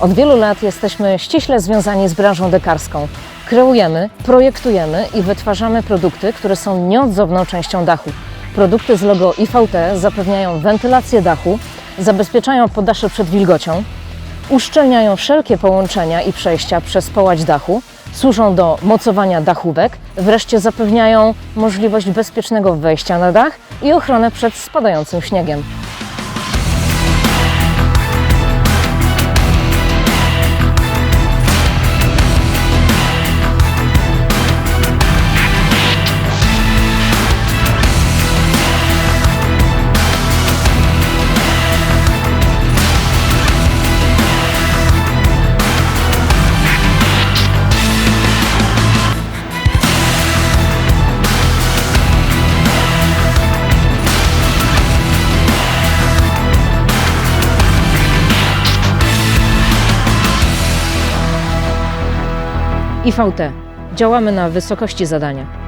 Od wielu lat jesteśmy ściśle związani z branżą dekarską. Kreujemy, projektujemy i wytwarzamy produkty, które są nieodzowną częścią dachu. Produkty z logo IVT zapewniają wentylację dachu, zabezpieczają poddasze przed wilgocią, uszczelniają wszelkie połączenia i przejścia przez połać dachu, służą do mocowania dachówek, wreszcie zapewniają możliwość bezpiecznego wejścia na dach i ochronę przed spadającym śniegiem. IVT. Działamy na wysokości zadania.